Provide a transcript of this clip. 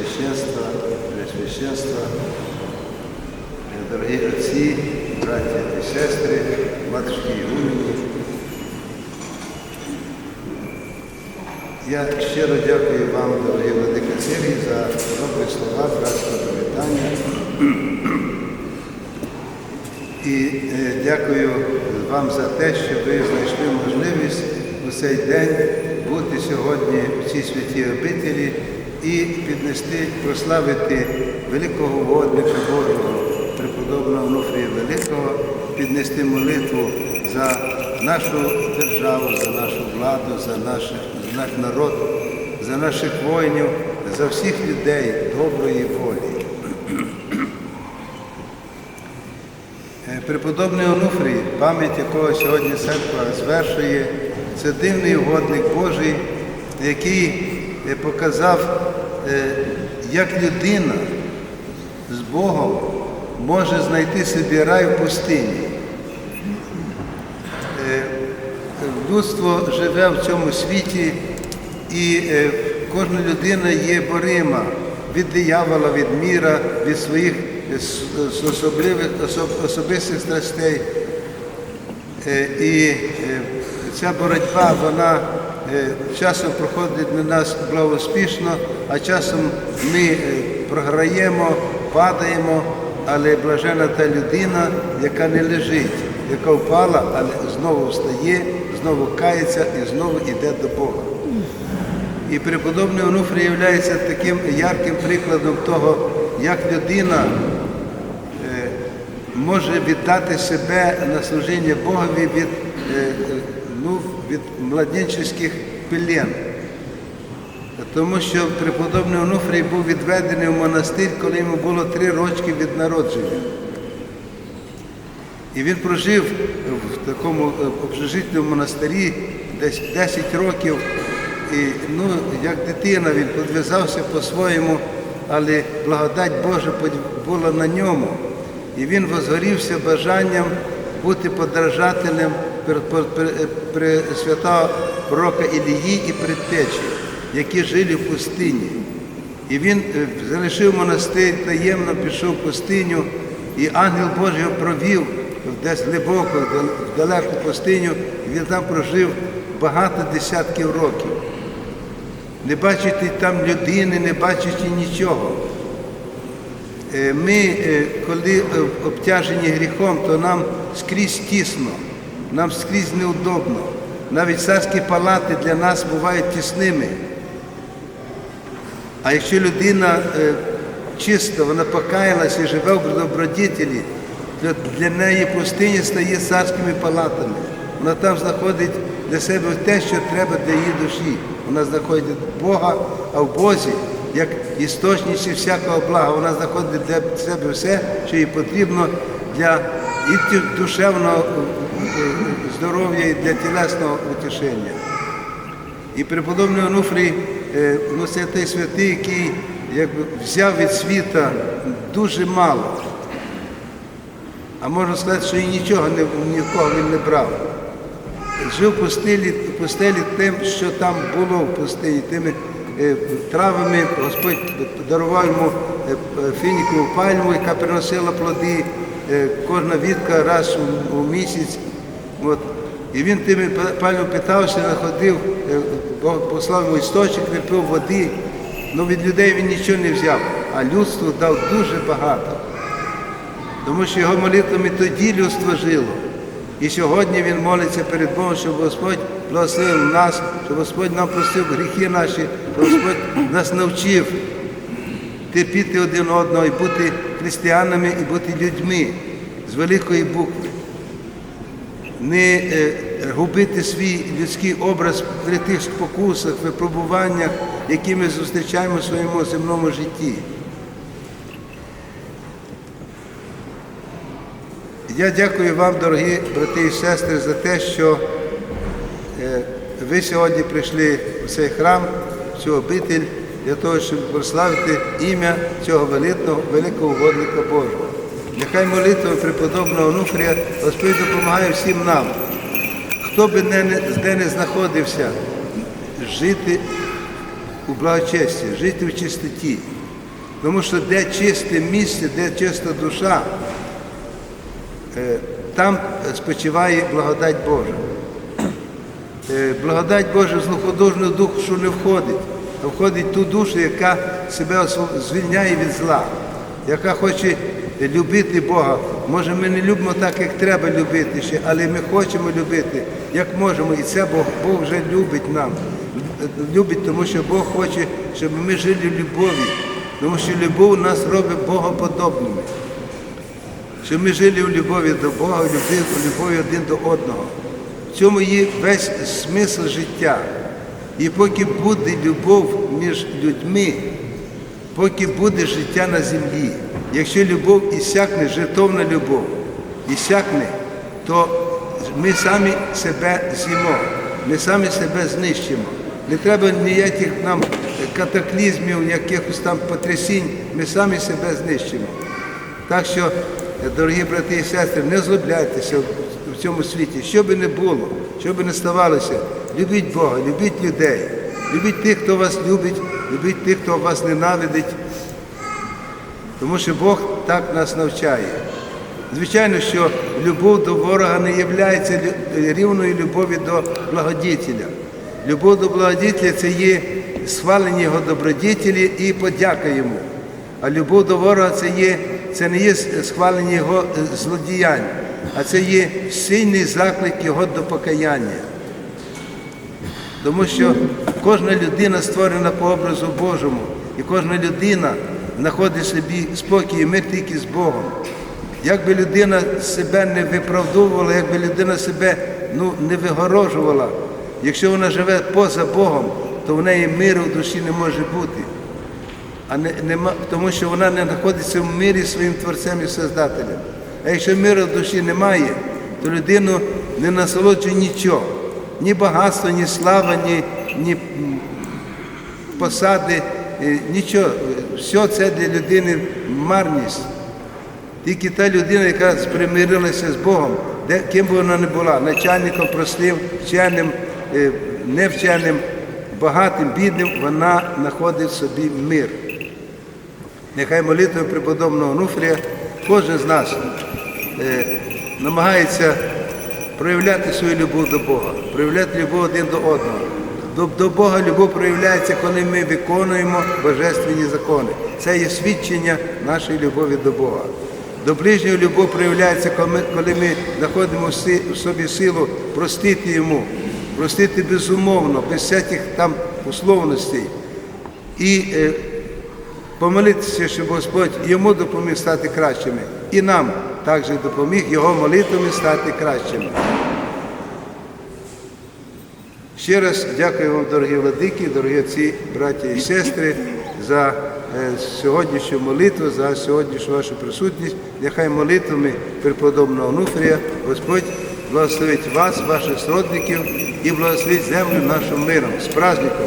Преосвященства, Преосвященства, е, дорогі отці, браття і сестри, матушки Ігумені. Я щиро дякую вам, дорогі владика Сергій, за добрі слова, братського привітання. І е, дякую вам за те, що ви знайшли можливість у цей день бути сьогодні в цій святій обителі і піднести, прославити великого водника Божого, преподобного Онуфрія Великого, піднести молитву за нашу державу, за нашу владу, за, наших, за наш народ, за наших воїнів, за всіх людей доброї волі. Е, Преподобний Онуфрій, пам'ять якого сьогодні церква звершує, це дивний угодник Божий, який е, показав, як людина з Богом може знайти собі рай в пустині. Е, Людство живе в цьому світі, і е, кожна людина є борима від диявола, від міра, від своїх е, особливих особистих страстей. Е, І е, ця боротьба, вона е, часом проходить на нас благоуспішно, а часом ми е, програємо, падаємо, але блажена та людина, яка не лежить, яка впала, але знову встає, знову кається і знову йде до Бога. І преподобний Онуфрій є таким ярким прикладом того, як людина е, може віддати себе на служіння Богові від, е, е, від младенчих пелен. Тому що преподобний Онуфрій був відведений в монастир, коли йому було три рочки від народження. І він прожив в такому е, монастирі десь 10 років. І, ну, як дитина він підв'язався по-своєму, але благодать Божа була на ньому. І він возгорівся бажанням бути подражателем при святого пророка Ілії і предтечі, які жили в пустині. І він е, залишив монастир, таємно пішов в пустиню, і ангел Божий провів десь глибоко, в далеку пустиню, і він там прожив багато десятків років. Не бачити там людини, не бачити нічого. Е, Ми, е, коли е, обтяжені гріхом, то нам скрізь тісно, нам скрізь неудобно. Навіть царські палати для нас бувають тісними. А якщо людина е, чиста, вона покаялася і живе в добродітелі, то для неї пустиня стає царськими палатами. Вона там знаходить для себе те, що треба для її душі. Вона знаходить Бога, а в Бозі, як істочниці всякого блага, вона знаходить для себе все, що їй потрібно для і душевного здоров'я, і для тілесного утішення. І преподобний Онуфрій, е, ну це той святий, який якби, взяв від світа дуже мало. А можна сказати, що і нічого не, ні в кого він не брав. Жив в пустелі, пустелі тим, що там було в пустині, тими е, травами Господь дарував йому е, е, фінікову пальму, яка приносила плоди, е, кожна відка раз у місяць. От. І він тими па- пальмами питався, знаходив, е, послав йому істочок, він пив води. Ну від людей він нічого не взяв, а людству дав дуже багато. Тому що його молитвами тоді людство жило. І сьогодні він молиться перед Богом, щоб Господь благословив нас, щоб Господь нам простив гріхи наші, щоб Господь нас навчив терпіти один одного і бути християнами, і бути людьми з великої букви. Не е, губити свій людський образ при тих спокусах, випробуваннях, які ми зустрічаємо в своєму земному житті. Я дякую вам, дорогі брати і сестри, за те, що е, ви сьогодні прийшли в цей храм, в цю обитель, для того, щоб прославити ім'я цього великого, великого угодника Божого. Нехай молитва преподобного Онуфрія Господь допомагає всім нам, хто би не, де не знаходився, жити у благочесті, жити в чистоті. Тому що де чисте місце, де чиста душа, е, там спочиває благодать Божа. Е, Благодать Божа злоходожну душу не входить, а входить ту душу, яка себе звільняє від зла, яка хоче любити Бога. Може, ми не любимо так, як треба любити ще, але ми хочемо любити, як можемо. І це Бог, Бог вже любить нам. Любить, тому що Бог хоче, щоб ми жили в любові. Тому що любов нас робить Богоподобними. Щоб ми жили в любові до Бога, в любові, один до одного. В цьому є весь смисл життя. І поки буде любов між людьми, поки буде життя на землі, якщо любов ісякне, жертовна любов ісякне, то ми самі себе з'їмо, ми самі себе знищимо. Не треба ніяких нам катаклізмів, якихось там потрясінь, ми самі себе знищимо. Так що, дорогі брати і сестри, не злобляйтеся в- цьому світі, що би не було, що би не ставалося, любіть Бога, любіть людей, любіть тих, хто вас любить, любіть тих, хто вас ненавидить, тому що Бог так нас навчає. Звичайно, що любов до ворога не є рівною любові до благодітеля. Любов до благодітеля це є схвалення його добродітелі і подяка йому. А любов до ворога це, є, це не є схвалення його е, злодіянь, а це є сильний заклик його до покаяння. Тому що кожна людина створена по образу Божому, і кожна людина знаходить собі спокій і мир тільки з Богом. Як би людина себе не виправдовувала, як би людина себе ну, не вигорожувала, якщо вона живе поза Богом, то в неї миру в душі не може бути. А не, нема, тому що вона не знаходиться в мирі своїм Творцем і Создателем. А якщо миру в душі немає, то людину не насолоджує нічого. Ні багатство, ні слава, ні, ні посади, нічого. Все це для людини марність. Тільки та людина, яка примирилася з Богом, де, ким би вона не була, начальником простим, вченим, е, невченим, багатим, бідним, вона знаходить в собі мир. Нехай молитва преподобного Онуфрія, кожен з нас е, намагається проявляти свою любов до Бога, проявляти любов один до одного. До, до Бога любов проявляється, коли ми виконуємо божественні закони. Це є свідчення нашої любові до Бога. До ближнього любов проявляється, коли ми, знаходимо в собі силу простити йому, простити безумовно, без всяких там условностей. І е, помолитися, щоб Господь йому допоміг стати кращими. І нам також допоміг його молитвами стати кращими. Ще раз дякую вам, дорогі владики, дорогі отці, браті і сестри, за е, сьогоднішню молитву, за сьогоднішню вашу присутність. Нехай молитвами преподобного Онуфрія Господь благословить вас, ваших сродників і благословить землю нашим миром. З праздником!